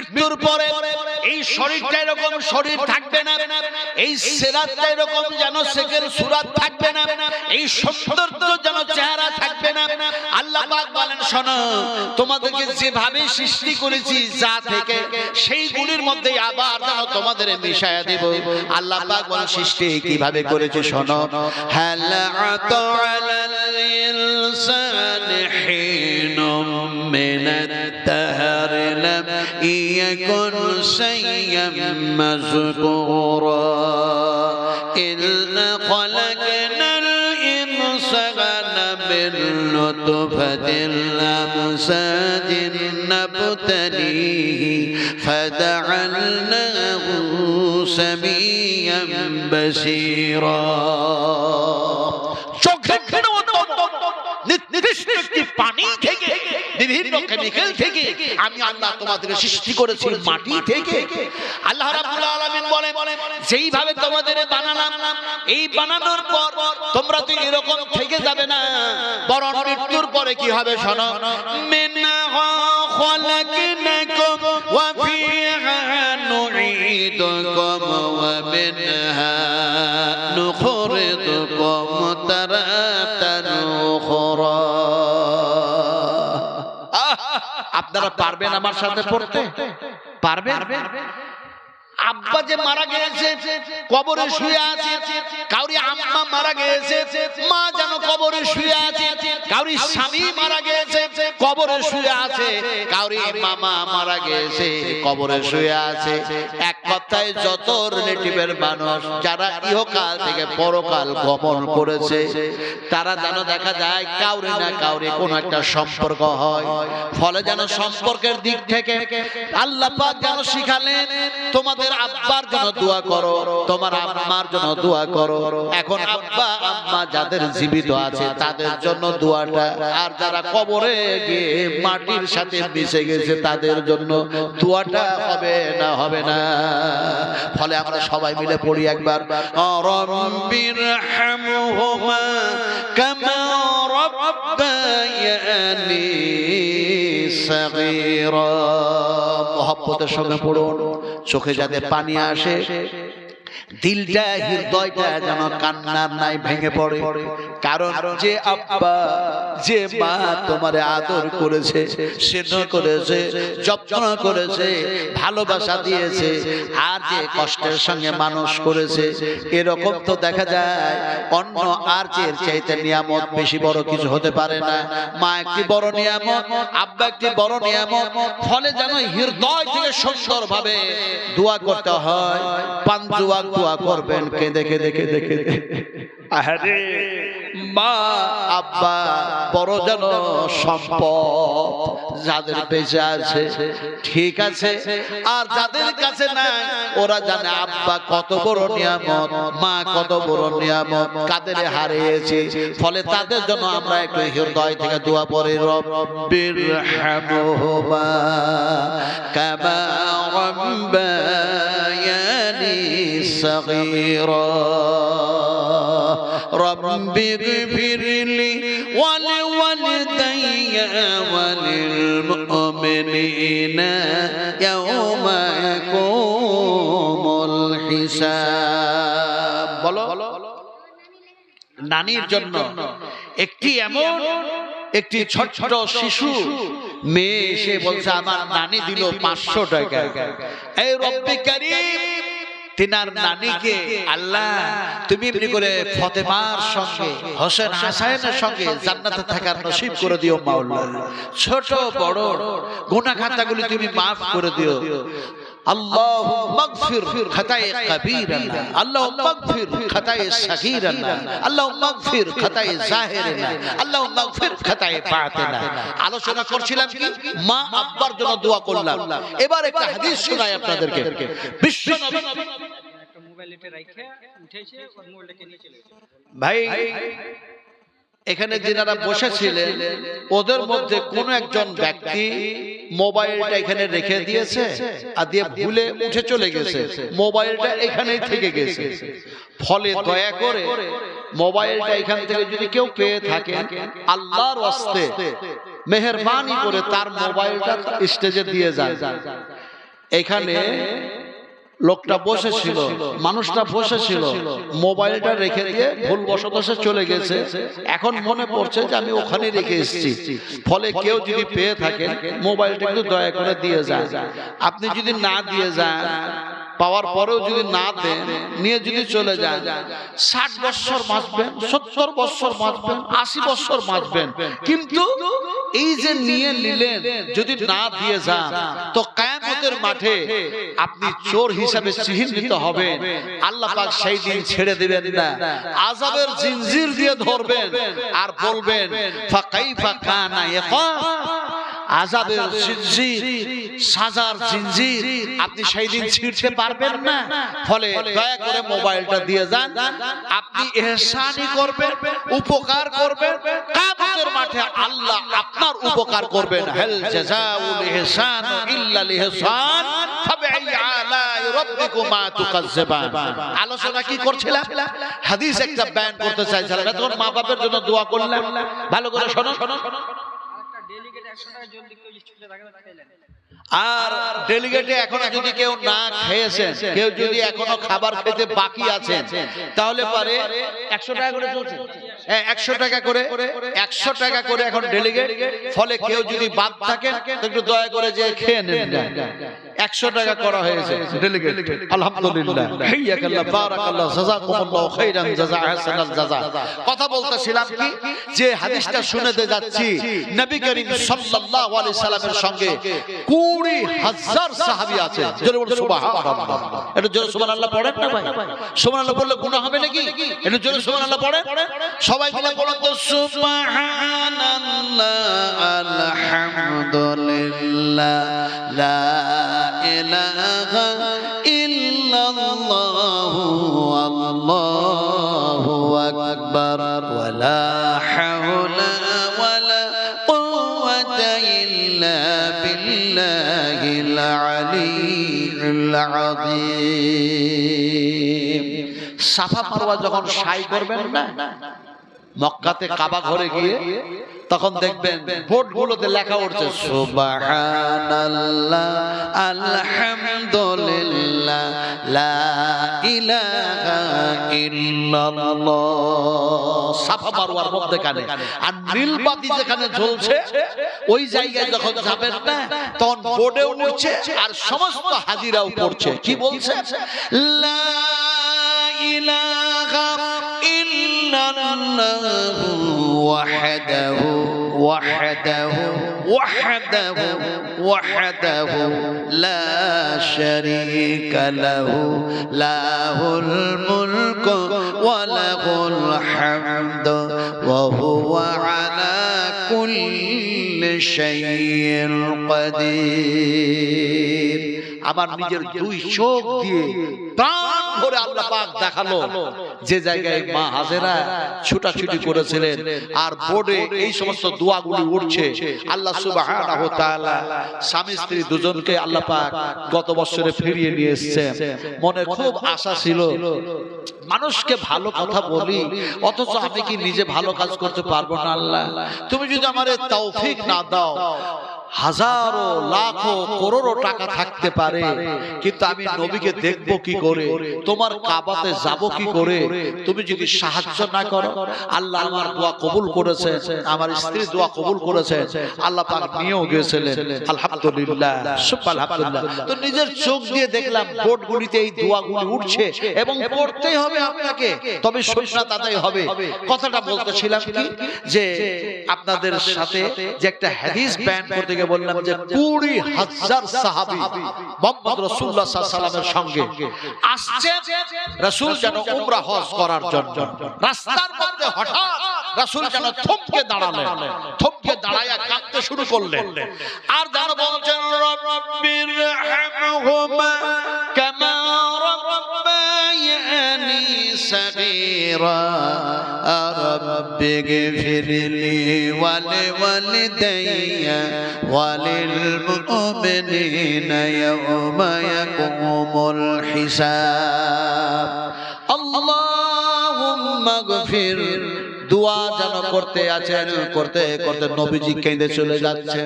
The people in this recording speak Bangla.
মৃত্যুর পরে এই শরীরটা এরকম শরীর থাকবে না, এই সেরাতটা এরকম যেন শেখের সুরাত থাকবে না, এই সৌন্দর্য যেন চেহারা থাকবে না। আল্লাহ বলেন, শোনো, তোমাদেরকে যেভাবে সৃষ্টি করেছি যা থেকে, সেই গুলির মধ্যে আবার যেন তোমাদের মিশায়া দেব। আল্লাহ বলেন, সৃষ্টি কীভাবে করেছে, শোনো। হাল يكن شيئا مذكورا إلا خلقنا الإنسان من نطفة أمساد نبتليه فجعلناه سميا بصيرا চোখের মতো নির্দিষ্ট একটি পানি থেকে বিভিন্ন কেমিক্যাল থেকে আমি আল্লাহ তোমাদের সৃষ্টি করেছি মাটি থেকে। আল্লাহ রাব্বুল আলামিন বলেন, যেইভাবে তোমাদের এই বানানোর পর তোমরা তো এরকম থেকে যাবে না। বরং মৃত্যুর পরে কি হবে শোনো? মিনহা খলাকনাকুম ওয়া ফিহা ওয়া মিনহা তারাতান আপনারা পারবেন আমার সাথে পড়তে? পারবেন? আব্বা যে মারা গিয়েছে কবরে শুয়ে আছে কাউরি আম্মা মারা গিয়েছে মা যেন কবরে শুয়ে আছে কাউরি স্বামী মারা গিয়েছে কবরে শুয়ে আছে কাউরি মামা মারা গিয়েছে কবরে শুয়ে আছে। এক কথায় যত রিলেটিভের মানুষ যারা ইহকাল থেকে পরকাল গমন করেছে তারা যেন দেখা যায় কাউরি না কাউরি কোন একটা সম্পর্ক হয়। ফলে যেন সম্পর্কের দিক থেকে আল্লাহ পাক যেন শিখালেন তোমাদের আব্বার জন্য দোয়া করো তোমার আম্মার জন্য দোয়া করো। এখন আব্বা আম্মা যাদের জীবিত আছে তাদের জন্য দোয়াটা আর যারা কবরে গিয়ে মাটির সাথে মিশে গেছে তাদের জন্য দোয়াটা হবে না। হবে না। ফলে আমরা সবাই মিলে পড়ি একবার। রব্বির সঙ্গে পড়ুন চোখে যাতে পানি আসে। দিলটা হৃদয়টা যেন কান্নার নাই ভেঙে পড়ে। কারণ যে আব্বা যে মা তোমার আদর করেছে করেছে যত্ন করেছে ভালোবাসা দিয়েছে। আর যে কষ্টের সঙ্গে মানুষ করেছে এরকম তো দেখা যায় অন্য আর যে চাইতে নিয়ামত বেশি বড় কিছু হতে পারে না। মা একটি বড় নিয়ামত আব্বা একটি বড় নিয়ামত ফলে যেন হৃদয় থেকে সুন্দর ভাবে দোয়া করতে হয় পাঞ্জুয়া দোয়া করবেন, কেঁদে কেঁদে কেঁদে কেঁদে। আরে মা, আব্বা, বড় যেন সম্পদ যাদের বেঁচে আছে, ঠিক আছে। আর যাদের কাছে নাই, ওরা জানে, আব্বা কত বড় নিয়ামত, মা কত বড় নিয়ামত, কাদের হারিয়েছে। ফলে তাদের জন্য আমরা একটু হৃদয় থেকে দোয়া পড়ি রব্বির হামহুমা কামা রব্বায়ানি সাগীরা رب اغفر لي ولوالدي وللمؤمنين يوم يقوم الحساب বলো নানির জন্য একটি এমন একটি ছোট্ট শিশু মেয়ে এসে বলছে আমার নানি দিল পাঁচশো টাকা এই রব্বি কারিম তিনার নানিকে আল্লাহ তুমি এমনি করে ফতেমার সঙ্গে হোসেন হাসায়নের সঙ্গে জান্নাতে থাকার নসিব করে দিও মাওলা ছোট বড় গুনাহ খাতাগুলি তুমি মাফ করে দিও। আল্লাহ মাগফির খাতায়ে কাবীরানা আল্লাহ মাগফির খাতায়ে সাগীরানা আল্লাহ মাগফির খাতায়ে জাহিরানা আল্লাহ মাগফির খাতায়ে বাতিনা আলোচনা করছিলাম কি? মা আব্বার জন্য দোয়া করলাম। এবার একটা হাদিস শোনাই আপনাদেরকে। বিশ্ব নবী একটা মোবাইল এটা রাখে উঠেছে ওর মোবাইলটাকে নিয়ে চলে গেছে ভাই এখানে যিনারা বসেছিলেন ওদের মধ্যে কোন একজন ব্যক্তি মোবাইলটা এখানে রেখে দিয়েছে আর দিয়ে ভুলে উঠে চলে গেছে। মোবাইলটা এখানেই থেকে গেছে। ফলে দয়া করে মোবাইলটা এখান থেকে যদি কেউ পেয়ে থাকে আল্লাহর ওয়াস্তে মেহরবানি করে তার মোবাইলটা স্টেজে দিয়ে যায় এখানে লোকটা বসেছিল মানুষটা বসেছিল মোবাইলটা রেখে দিয়ে ভুল বশত সে চলে গেছে। এখন মনে পড়ছে যে আমি ওখানে রেখে এসেছি। ফলে কেউ যদি পেয়ে থাকে মোবাইলটা একটু দয়া করে দিয়ে যায় আপনি যদি না দিয়ে যান পাওয়ার পরেও যদি না দেন নিয়ে যদি চলে যান ষাট বছর বাঁচবেন সত্তর বছর বাঁচবেন আশি বছর বাঁচবেন। কিন্তু এই যে নিয়ে নিলেন যদি না দিয়ে যান তো কায়ামতের মাঠে আপনি চোর হিসাবে চিহ্নিত হবেন। আল্লাহ পাক সেই দিন ছেড়ে দিবেন না। আজাবের জিনজির দিয়ে ধরবেন আর বলবেন, ফাকাইফা কানা ইকাব আজাবের জিনজির, সাজার জিনজির আপনি সেই দিন ছিঁড়তে পারবেন না। ফলে দয়া করে মোবাইলটা দিয়ে যান। আপনি এহসানই করবেন, উপকার করবেন কিয়ামতের মাঠে আল্লাহ আপনার উপকার করবেন। হেল জাযাউল ইহসান ইল্লাল ইহসান আলোচনা কি করছিলাম? হাদিস করতে মা জন্য ভালো আর ডেলিগেটে যদি কেউ না কেউ যদি এখনও খাবার খেতে বাকি তাহলে পারে একশো টাকা করে চলছে। হ্যাঁ একশো টাকা করে, একশো টাকা করে এখন ডেলিগেট ফলে কেউ যদি বাদ থাকে একটু দয়া করে যে খেয়ে নেন। একশো টাকা করা হয়েছে ডেলিগেট কথা বলতেছিলাম কি? যে হাদিসটা শুনেতে যাচ্ছি, নবী করিম সাল্লাল্লাহু আলাইহি সাল্লামের সঙ্গে কুড়ি হাজার সাহাবী আছে। জোরে সাফা মারওয়া যখন সাই করবেন না, মক্কাতে কাবা ঘরে গিয়ে তখন দেখবেন বোর্ড গুলোতে লেখা উঠছে, সুবহানাল্লাহ, আলহামদুলিল্লাহ সাফা মারওয়ার মধ্যে কানে আর নীল বাতি যেখানে জ্বলছে ওই জায়গায় যখন যাবেন না তখন বোর্ডে উঠছে আর সমস্ত হাজিরাও পড়ছে কি বলছে লা ইলাহা ইল্লাল্লাহ ওয়াহদাহু وحده وحده وحده لا شريك له له الملك وله الحمد وهو على كل شيء قدير আমার নিজের দুই চোখ দিয়ে প্রাণ ভরে আল্লাহ পাক দেখাল যে জায়গায় মা হাজেরা ছুটাছুটি করেছিলেন আর বোর্ডে এই সমস্ত দোয়াগুলি উঠছে। আল্লাহ সুবহানাহু তাআলা স্বামী স্ত্রী দুজনকে আল্লাহ পাক গত বছরে ফিরিয়ে নিয়ে এসেছেন। মনে খুব আশা ছিল, মানুষকে ভালো কথা বলি, অথচ আমি কি নিজে ভালো কাজ করতে পারব না আল্লাহ? তুমি যদি আমার তৌফিক না দাও হাজারো লাখো করোড়ো টাকা থাকতে পারে। কিন্তু আমি নবীকে দেখব কি করে? তোমার কাবাতে যাব কি করে? তুমি যদি সাহায্য না করো আল্লাহ আমার দোয়া কবুল করেছে আমার স্ত্রী দোয়া কবুল করেছে আল্লাহ পাক নিয়েও গিয়েছিলেন আলহামদুলিল্লাহ। আলহামদুলিল্লাহ। তো নিজের চোখ দিয়ে দেখলাম বোর্ডগুলিতে এই দোয়াগুলি উঠছে এবং পড়তেই হবে আপনাকে। তবে সুন্নাত আদায় হবে। কথাটা বলতেছিলাম কি? যে আপনাদের সাথে যে একটা হাদিস বয়ান করতে গিয়ে বললাম যে কুড়ি হাজার সাহাবি মোহাম্মদ আলাইহি ওয়াসাল্লামের সঙ্গে আসছে রাসূল যেন উমরা হজ করার জন্য। রাস্তার মধ্যে হঠাৎ রাসূল যেন থমকে দাঁড়ালেন, থমকে দাঁড়ায়া কাঁদতে শুরু করলেন। আর যেন বলছেন রব্বির হামহুমা কামা ربياني صغيرا رب اغفر لي ولوالدي وللمؤمنين يوم يقوم الحساب اللهم اغفر দোয়া যেন করতে আছেন করতে করতে নবীজি কেঁদে চলে যাচ্ছে